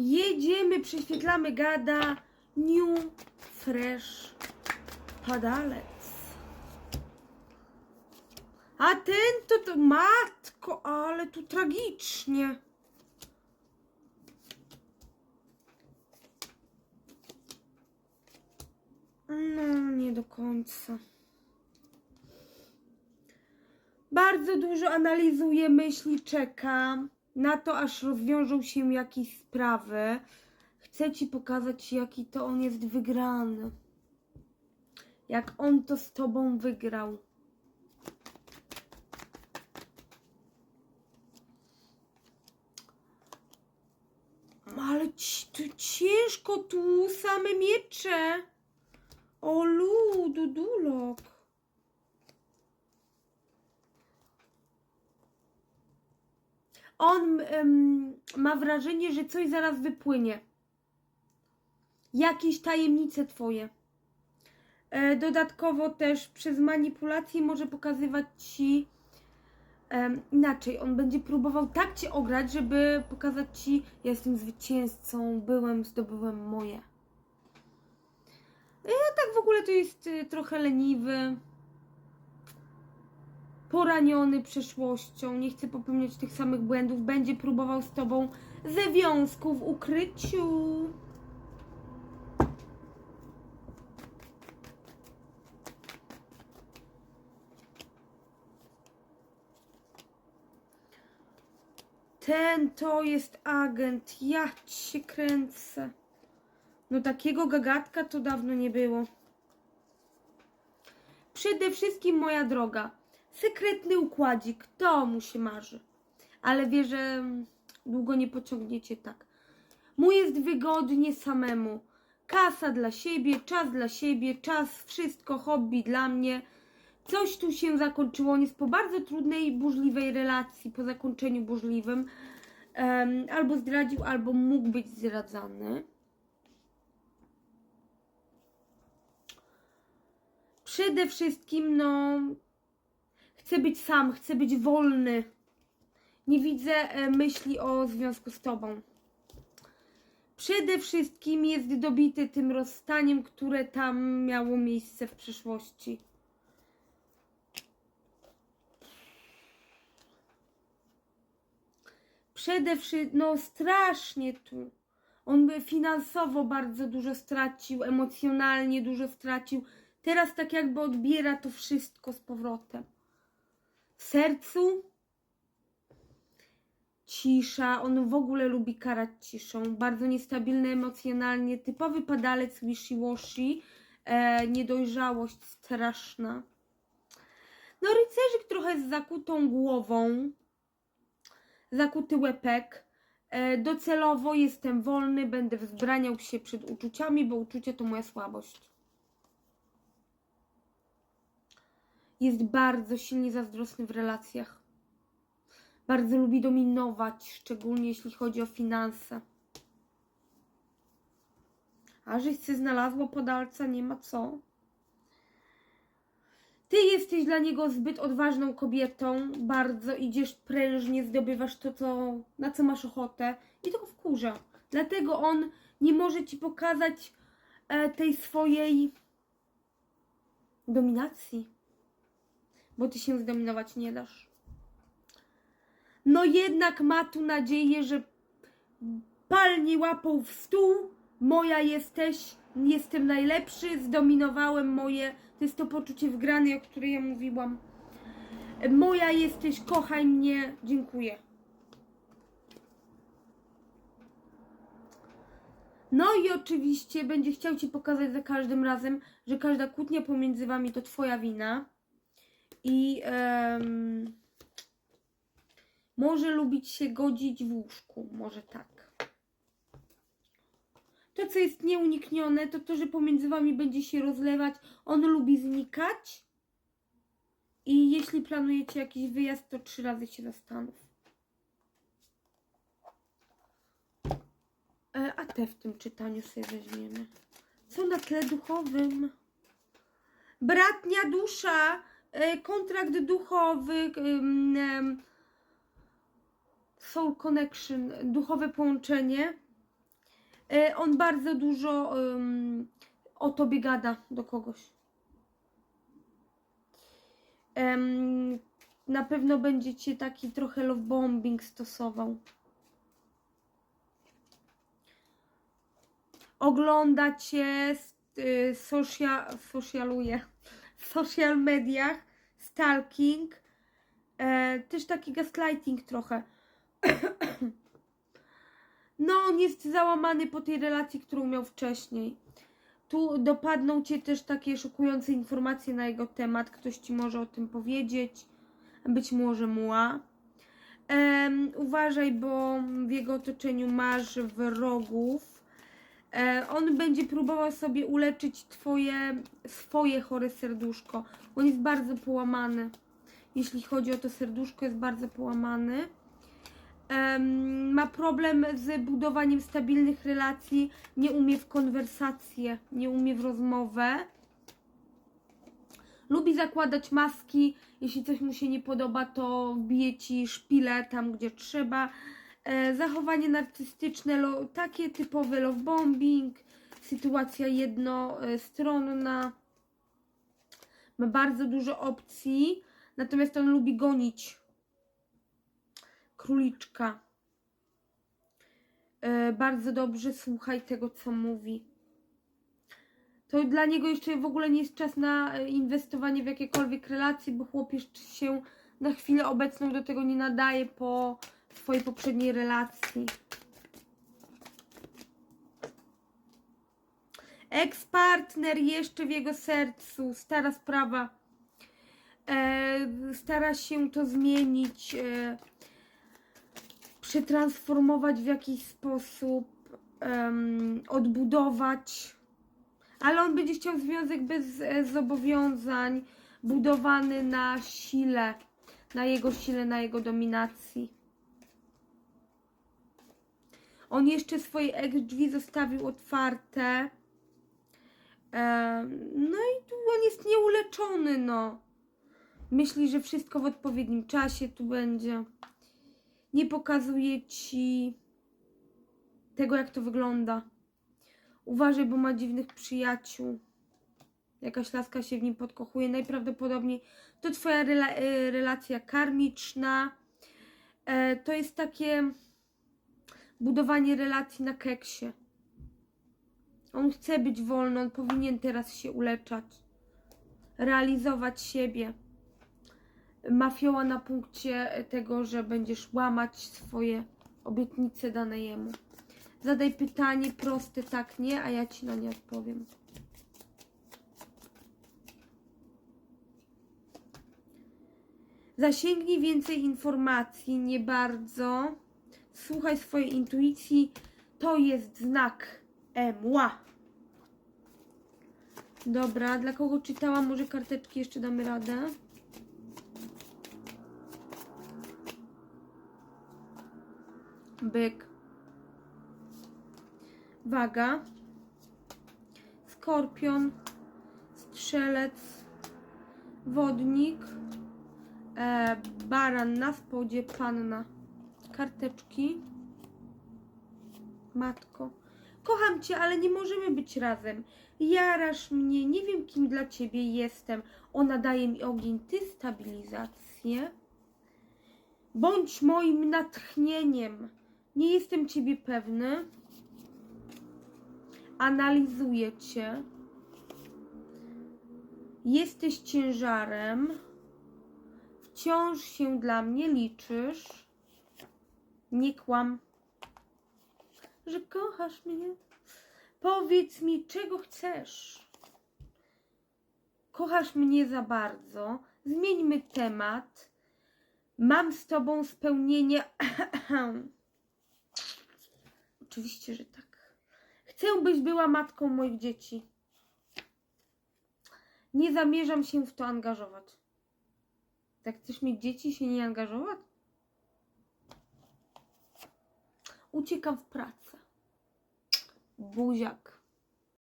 Jedziemy, prześwietlamy gada. New, fresh, padalec. A ten to, to matko, ale tu tragicznie. No, nie do końca. Bardzo dużo analizuje myśli, czeka na to, aż rozwiążą się jakieś sprawy. Chcę ci pokazać, jaki to on jest wygrany. Jak on to z tobą wygrał. Ale ci, tu ciężko, tu same miecze. O ludu, On em, ma wrażenie, że coś zaraz wypłynie. Jakieś tajemnice twoje. E, dodatkowo też przez manipulację może pokazywać ci inaczej. On będzie próbował tak cię ograć, żeby pokazać ci, ja jestem zwycięzcą, byłem, zdobyłem moje. Ja tak w ogóle to jest y, trochę leniwy, poraniony przeszłością, nie chce popełniać tych samych błędów, będzie próbował z tobą związku w ukryciu. Ten to jest agent, ja cię kręcę. No takiego gagatka to dawno nie było. Przede wszystkim, moja droga, sekretny układzik, to mu się marzy. Ale wie, że długo nie pociągniecie tak. Mu jest wygodnie samemu. Kasa dla siebie, czas dla siebie, czas, wszystko, hobby dla mnie. Coś tu się zakończyło. On jest po bardzo trudnej, burzliwej relacji, po zakończeniu burzliwym. Em, albo zdradził, albo mógł być zdradzany. Przede wszystkim, no, chcę być sam, chcę być wolny. Nie widzę e, myśli o związku z tobą. Przede wszystkim jest dobity tym rozstaniem, które tam miało miejsce w przeszłości. Przede wszystkim, no strasznie tu. On by finansowo bardzo dużo stracił, emocjonalnie dużo stracił. Teraz tak jakby odbiera to wszystko z powrotem. W sercu cisza. On w ogóle lubi karać ciszą. Bardzo niestabilny emocjonalnie. Typowy padalec wishy-washy. E, niedojrzałość straszna. No rycerzyk trochę z zakutą głową. Zakuty łepek. E, docelowo jestem wolny, będę wzbraniał się przed uczuciami, bo uczucie to moja słabość. Jest bardzo silnie zazdrosny w relacjach. Bardzo lubi dominować, szczególnie jeśli chodzi o finanse. A żeś się znalazło podalca, nie ma co. Ty jesteś dla niego zbyt odważną kobietą, bardzo idziesz prężnie, zdobywasz to, co, na co masz ochotę i to go wkurza. Dlatego on nie może ci pokazać e, tej swojej dominacji, bo ty się zdominować nie dasz. No jednak ma tu nadzieję, że palni łapą w stół, moja jesteś, jestem najlepszy, zdominowałem moje, to jest to poczucie wgranej, o której ja mówiłam. Moja jesteś, kochaj mnie, dziękuję. No i oczywiście będzie chciał Ci pokazać za każdym razem, że każda kłótnia pomiędzy Wami to Twoja wina. I em, może lubić się godzić w łóżku, może tak. To, co jest nieuniknione, to to, że pomiędzy Wami będzie się rozlewać. On lubi znikać. I jeśli planujecie jakiś wyjazd, to trzy razy się zastanów. E, A te w tym czytaniu sobie weźmiemy. Co na tle duchowym? Bratnia dusza, kontrakt duchowy, soul connection, duchowe połączenie. E, on bardzo dużo o tobie gada do kogoś. Na pewno będziecie taki trochę love bombing stosował. Oglądacie, y, social, socialuje, w social mediach, stalking, e, też taki gaslighting trochę. No, on jest załamany po tej relacji, którą miał wcześniej. Tu dopadną cię też takie szokujące informacje na jego temat. Ktoś ci może o tym powiedzieć, być może muła. Em, uważaj, bo w jego otoczeniu masz wrogów. E, on będzie próbował sobie uleczyć twoje, swoje chore serduszko. On jest bardzo połamany. Jeśli chodzi o to serduszko, jest bardzo połamany. Ma problem z budowaniem stabilnych relacji, nie umie w konwersację, nie umie w rozmowę. Lubi zakładać maski, jeśli coś mu się nie podoba, to bije ci szpilę tam, gdzie trzeba. E, zachowanie narcystyczne, takie typowe love bombing, sytuacja jednostronna. Ma bardzo dużo opcji, natomiast on lubi gonić króliczka. E, bardzo dobrze słuchaj tego, co mówi. To dla niego jeszcze w ogóle nie jest czas na e, inwestowanie w jakiekolwiek relacje, bo chłop jeszcze się na chwilę obecną do tego nie nadaje po swojej poprzedniej relacji. Ex-partner jeszcze w jego sercu, stara sprawa. E, stara się to zmienić. E, przetransformować w jakiś sposób, em, odbudować. Ale on będzie chciał związek bez e, zobowiązań, budowany na sile, na jego sile, na jego dominacji. On jeszcze swoje ex-drzwi zostawił otwarte. No i tu on jest nieuleczony, no. Myśli, że wszystko w odpowiednim czasie tu będzie nie pokazuje ci tego, jak to wygląda. Uważaj, bo ma dziwnych przyjaciół. Jakaś laska się w nim podkochuje. Najprawdopodobniej to twoja rela y, relacja karmiczna. E, to jest takie budowanie relacji na keksie. On chce być wolny, on powinien teraz się uleczać, realizować siebie mafioła na punkcie tego, że będziesz łamać swoje obietnice dane jemu. Zadaj pytanie proste, tak, nie, a ja ci na nie odpowiem. Zasięgnij więcej informacji, nie bardzo. Słuchaj swojej intuicji. To jest znak emła. Dobra, dla kogo czytałam? Może karteczki jeszcze damy radę? byk, waga, skorpion, strzelec, wodnik, e, baran na spodzie, panna, karteczki, matko. Kocham cię, ale nie możemy być razem. Jarasz mnie, nie wiem kim dla ciebie jestem. Ona daje mi ogień, ty stabilizację. Bądź moim natchnieniem. Nie jestem ciebie pewny. Analizuję cię. Jesteś ciężarem. Wciąż się dla mnie liczysz. Nie kłam, że kochasz mnie. Powiedz mi, czego chcesz. Kochasz mnie za bardzo. Zmieńmy temat. Mam z tobą spełnienie. Oczywiście, że tak. Chcę, byś była matką moich dzieci. Nie zamierzam się w to angażować. Tak chcesz mieć dzieci się nie angażować? Uciekam w pracę. Buziak.